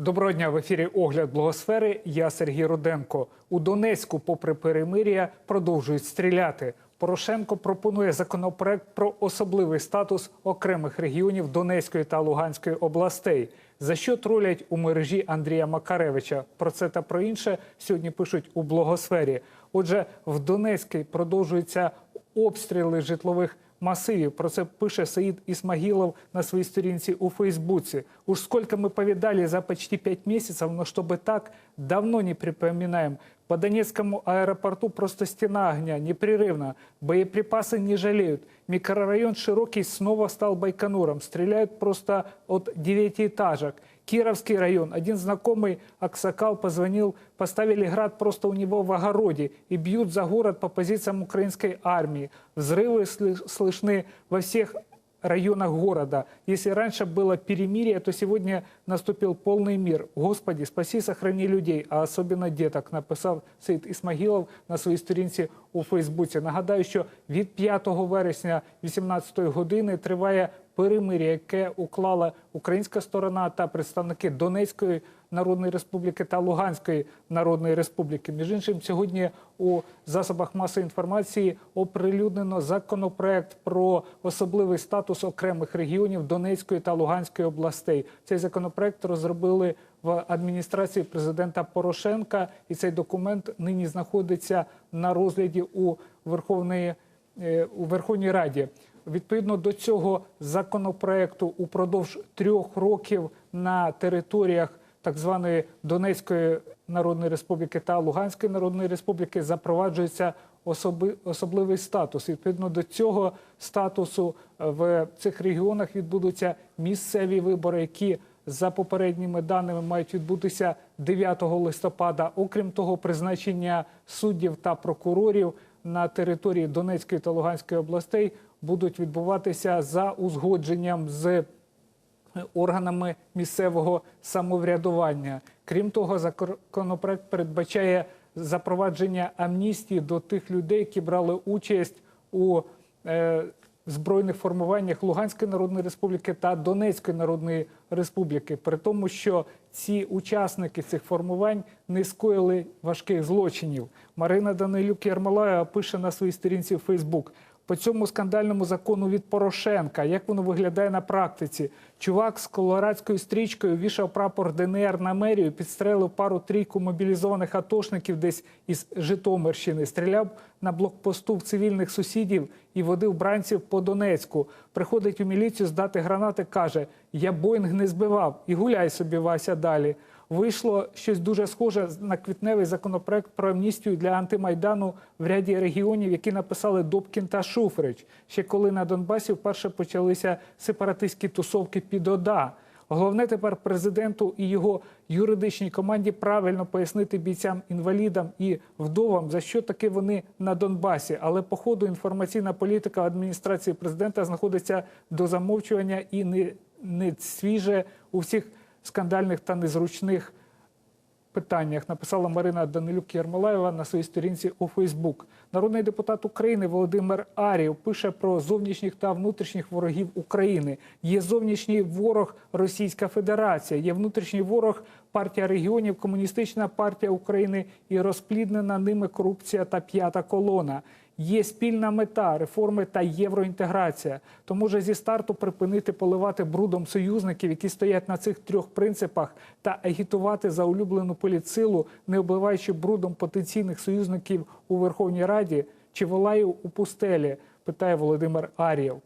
Доброго дня в ефірі Огляд Благосфери. Я Сергій Руденко. У Донецьку, попри перемир'я, продовжують стріляти. Порошенко пропонує законопроект про особливий статус окремих регіонів Донецької та Луганської областей. За що тролять у мережі Андрія Макаревича? Про це та про інше сьогодні пишуть у блогосфері. Отже, в Донецькій продовжуються обстріли житлових массиве. Про це пише Саид Исмагилов на своей сторінці у Фейсбуці. Уж сколько мы повидали за почти пять месяцев, но чтобы так, давно не припоминаем. По Донецкому аэропорту просто стена огня, непрерывно. Боеприпасы не жалеют. Микрорайон Широкий снова стал Байконуром. Стреляют просто от девятиэтажек. Кировский район. Один знакомый Аксакал позвонил, поставили град просто у него в огороде и бьют за город по позициям украинской армии. Взрывы сли- слышны во всех районах города. Если раньше было перемирие, то сегодня наступил полный мир. Господи, спаси, сохрани людей, а особенно деток, написав Сейд Ісмагілов на своїй сторінці у Фейсбуці. Нагадаю, що від 5 вересня 18 години триває перемир'я, яке уклала українська сторона та представники Донецької Народної Республіки та Луганської Народної Республіки. Між іншим, сьогодні у засобах масової інформації оприлюднено законопроект про особливий статус окремих регіонів Донецької та Луганської областей. Цей законопроект розробили в адміністрації президента Порошенка, і цей документ нині знаходиться на розгляді у Верховної е, у Верховній Раді. Відповідно до цього законопроекту упродовж трьох років на територіях так званої Донецької Народної Республіки та Луганської Народної Республіки запроваджується особи, особливий статус. Відповідно до цього статусу е, в цих регіонах відбудуться місцеві вибори, які за попередніми даними мають відбутися 9 листопада. Окрім того, призначення суддів та прокурорів на території Донецької та Луганської областей будуть відбуватися за узгодженням з органами місцевого самоврядування. Крім того, законопроект передбачає запровадження амністії до тих людей, які брали участь у е, збройних формуваннях Луганської Народної Республіки та Донецької Народної Республіки, при тому, що ці учасники цих формувань не скоїли важких злочинів. Марина Данилюк Ярмолаєва пише на своїй сторінці в Фейсбук. По цьому скандальному закону від Порошенка, як воно виглядає на практиці? Чувак з колорадською стрічкою вішав прапор ДНР на мерію, підстрелив пару-трійку мобілізованих атошників десь із Житомирщини, стріляв на блокпосту в цивільних сусідів і водив бранців по Донецьку. Приходить у міліцію здати гранати, каже: Я Боїнг не збивав і гуляй собі, Вася, далі. Вийшло щось дуже схоже на квітневий законопроект про амністію для антимайдану в ряді регіонів, які написали Добкін та Шуфрич. Ще коли на Донбасі вперше почалися сепаратистські тусовки під ОДА. Головне тепер президенту і його юридичній команді правильно пояснити бійцям, інвалідам і вдовам, за що таки вони на Донбасі. Але по ходу інформаційна політика адміністрації президента знаходиться до замовчування і не, не свіже у всіх скандальних та незручних питаннях написала Марина Данилюк Ярмолаєва на своїй сторінці у Фейсбук. Народний депутат України Володимир Арів пише про зовнішніх та внутрішніх ворогів України. Є зовнішній ворог Російська Федерація, є внутрішній ворог партія регіонів, Комуністична партія України і розпліднена ними корупція та п'ята колона. Є спільна мета реформи та євроінтеграція. То може зі старту припинити поливати брудом союзників, які стоять на цих трьох принципах, та агітувати за улюблену політсилу, не обливаючи брудом потенційних союзників у Верховній Раді чи волаю у пустелі, питає Володимир Арєв.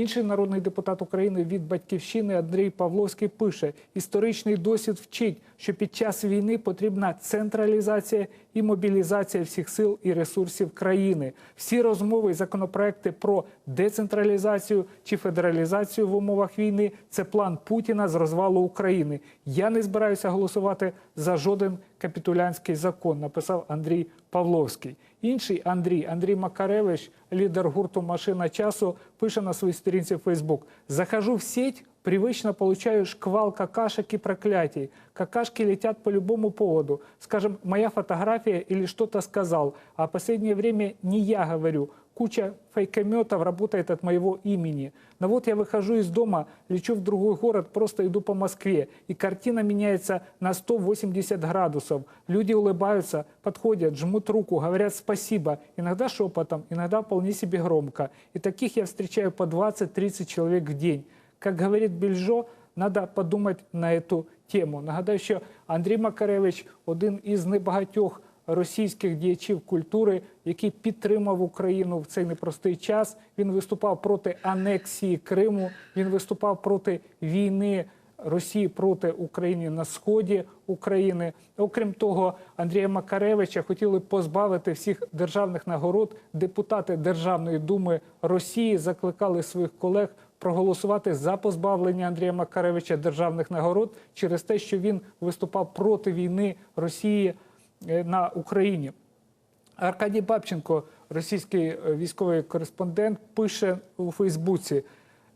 Інший народний депутат України від батьківщини Андрій Павловський пише: історичний досвід вчить, що під час війни потрібна централізація і мобілізація всіх сил і ресурсів країни. Всі розмови і законопроекти про децентралізацію чи федералізацію в умовах війни це план Путіна з розвалу України. Я не збираюся голосувати за жоден капітулянський закон, написав Андрій Павловський. Інший Андрій, Андрій Макаревич, лідер гурту Машина часу, пише на своїй сторінці в Фейсбук: Захожу в сеть, привычно получаю шквал какашек и проклятий. Какашки летят по любому поводу. Скажем, моя фотография или что-то сказал. А в последнее время не я говорю. Куча фейкометов работает от моего имени. Но вот я выхожу из дома, лечу в другой город, просто иду по Москве. И картина меняется на 180 градусов. Люди улыбаются, подходят, жмут руку, говорят спасибо. Иногда шепотом, иногда вполне себе громко. И таких я встречаю по 20-30 человек в день. Как говорит Бельжо, надо подумати на эту тему. Нагадаю, що Андрій Макаревич один із небагатьох російських діячів культури, який підтримав Україну в цей непростий час. Він виступав проти анексії Криму. Він виступав проти війни. Росії проти України на сході України. Окрім того, Андрія Макаревича хотіли позбавити всіх державних нагород. Депутати Державної думи Росії закликали своїх колег проголосувати за позбавлення Андрія Макаревича державних нагород через те, що він виступав проти війни Росії на Україні. Аркадій Бабченко, російський е, військовий кореспондент, пише у Фейсбуці,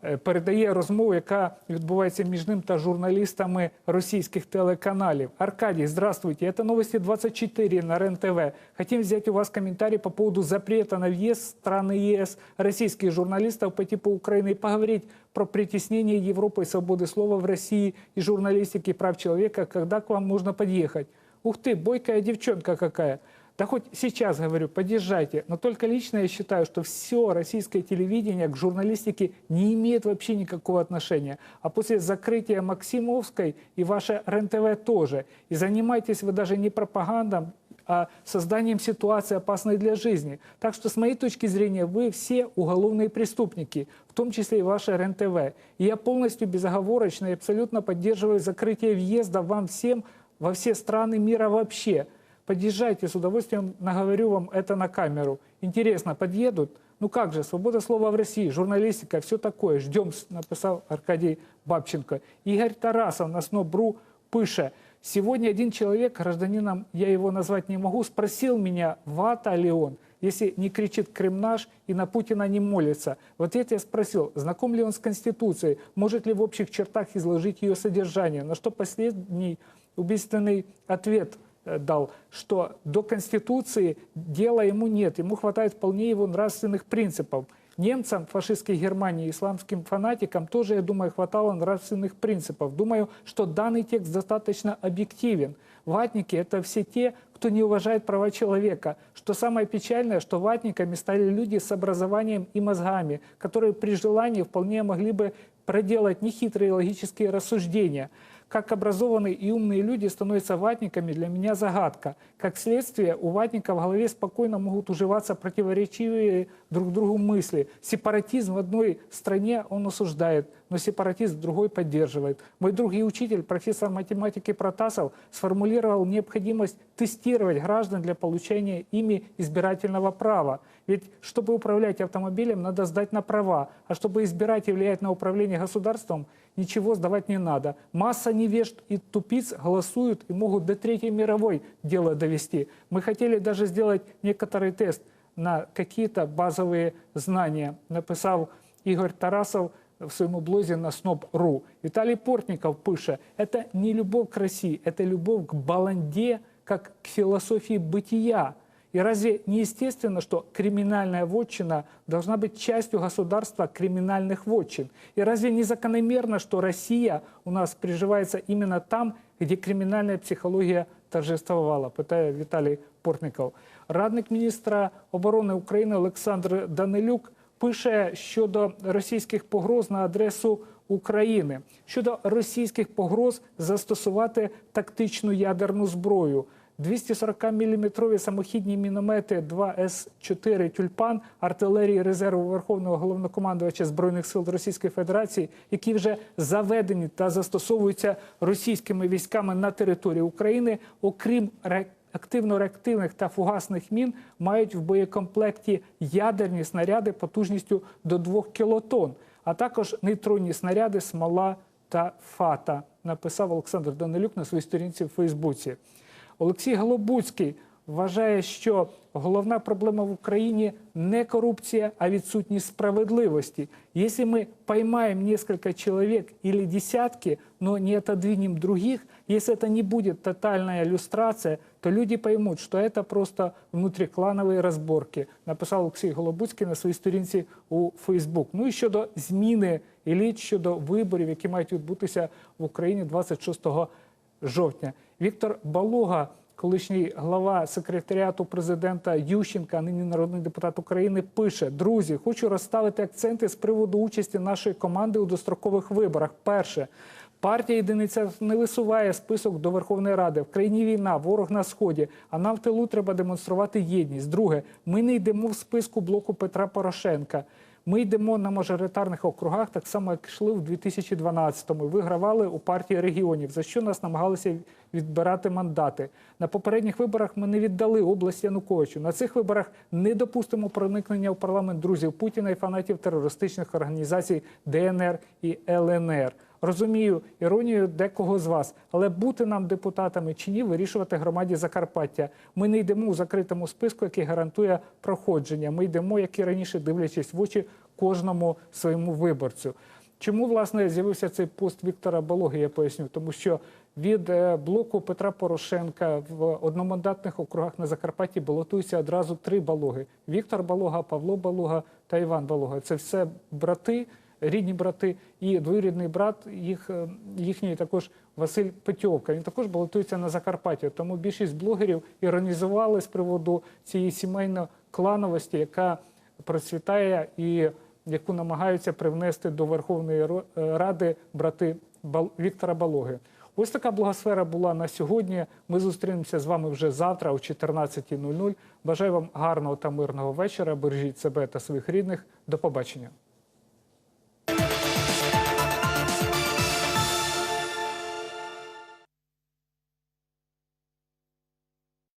е, передає розмову, яка відбувається між ним та журналістами російських телеканалів. Аркадий, здравствуйте. Это новости 24 на РЕН-ТВ. Хотим взять у вас комментарий по поводу запрета на въезд страны ЕС российских журналистов по типу Украины и поговорить про притеснение Европы свободы слова в России и журналистики и прав человека, когда к вам можно подъехать. Ух ты, бойкая девчонка какая. Да хоть сейчас говорю, поддержайте, но только лично я считаю, что все российское телевидение к журналистике не имеет вообще никакого отношения. А после закрытия Максимовской и ваше РЕН-ТВ тоже. И занимаетесь вы даже не пропагандом, а созданием ситуации опасной для жизни. Так что, с моей точки зрения, вы все уголовные преступники, в том числе и ваше РЕН-ТВ. И я полностью безоговорочно и абсолютно поддерживаю закрытие въезда вам всем во все страны мира вообще. Подъезжайте, с удовольствием наговорю вам это на камеру. Интересно, подъедут? Ну как же, свобода слова в России, журналистика, все такое. Ждем, написал Аркадий Бабченко. Игорь Тарасов на СНОБРУ пише. Сегодня один человек, гражданином я его назвать не могу, спросил меня, вата ли он, если не кричит Крым наш и на Путина не молится. В ответ я спросил, знаком ли он с Конституцией, может ли в общих чертах изложить ее содержание, на что последний убийственный ответ э, дал, что до Конституции дела ему нет, ему хватает вполне его нравственных принципов. Немцам фашистской Германии, исламским фанатикам тоже, я думаю, хватало нравственных принципов. Думаю, что данный текст достаточно объективен. Ватники – это все те, кто не уважает права человека. Что самое печальное, что ватниками стали люди с образованием и мозгами, которые при желании вполне могли бы проделать нехитрые логические рассуждения. Как образованные и умные люди становятся ватниками, для меня загадка. Как следствие, у ватника в голове спокойно могут уживаться противоречивые друг другу мысли. Сепаратизм в одной стране он осуждает, но сепаратизм в другой поддерживает. Мой друг и учитель, профессор математики Протасов, сформулировал необходимость тестировать граждан для получения ими избирательного права. Ведь чтобы управлять автомобилем, надо сдать на права, а чтобы избирать и влиять на управление государством, ничего сдавать не надо. Масса невежд и тупиц голосуют и могут до Третьей мировой дело довести. Мы хотели даже сделать некоторый тест на какие-то базовые знания, написал Игорь Тарасов в своєму блозі на СНОП.ру. Віталій Портніков пише, это не любовь к России, это любовь к баланде, как к философии бытия. И разве не естественно, что криминальная вотчина должна быть частью государства криминальных вотчин? И разве не закономерно, что Россия у нас приживается именно там, где криминальная психология торжествовала? Питає Віталій Портников. Радник міністра оборони України Олександр Данилюк пише щодо російських погроз на адресу України, щодо російських погроз застосувати тактичну ядерну зброю. 240-мм самохідні міномети 2С-4 «Тюльпан» артилерії резерву Верховного головнокомандувача Збройних сил Російської Федерації, які вже заведені та застосовуються російськими військами на території України, окрім ре- активно-реактивних та фугасних мін, мають в боєкомплекті ядерні снаряди потужністю до 2 кілотон, а також нейтронні снаряди смола та фата, написав Олександр Данилюк на своїй сторінці в Фейсбуці. Олексій Голобуцький вважає, що головна проблема в Україні не корупція, а відсутність справедливості. Если мы поймаем несколько человек или десятки, но не отодвинем других, если это не будет тотальная иллюстрация, то люди поймут, что это просто внутриклановые разборки, написав Олексій Голобуцький на своїй сторінці у Фейсбук. Ну і щодо зміни еліт, щодо виборів, які мають відбутися в Україні 26 жовтня. Віктор Балога, колишній глава секретаріату президента Ющенка, нині народний депутат України, пише: друзі, хочу розставити акценти з приводу участі нашої команди у дострокових виборах. Перше. Партія єдиниця не висуває список до Верховної Ради. В країні війна, ворог на сході. А нам в тилу треба демонструвати єдність. Друге, ми не йдемо в списку блоку Петра Порошенка. Ми йдемо на мажоритарних округах, так само як йшли в 2012-му. Вигравали у партії регіонів, за що нас намагалися відбирати мандати. На попередніх виборах ми не віддали область Януковичу. На цих виборах не допустимо проникнення в парламент друзів Путіна і фанатів терористичних організацій ДНР і ЛНР. Розумію іронію декого з вас, але бути нам депутатами чи ні, вирішувати громаді Закарпаття. Ми не йдемо у закритому списку, який гарантує проходження. Ми йдемо, як і раніше, дивлячись в очі кожному своєму виборцю. Чому власне з'явився цей пост Віктора Балоги? Я поясню, тому що від е, блоку Петра Порошенка в одномандатних округах на Закарпатті балотуються одразу три балоги: Віктор Балога, Павло Балога та Іван Балога. Це все брати рідні брати і двоюрідний брат їх, е, їхній також Василь Петьовка. Він також балотується на Закарпатті. Тому більшість блогерів іронізували з приводу цієї сімейно-клановості, яка процвітає і яку намагаються привнести до Верховної е, Ради брати Віктора Балоги. Ось така благосфера була на сьогодні. Ми зустрінемося з вами вже завтра о 14.00. Бажаю вам гарного та мирного вечора. Бережіть себе та своїх рідних. До побачення.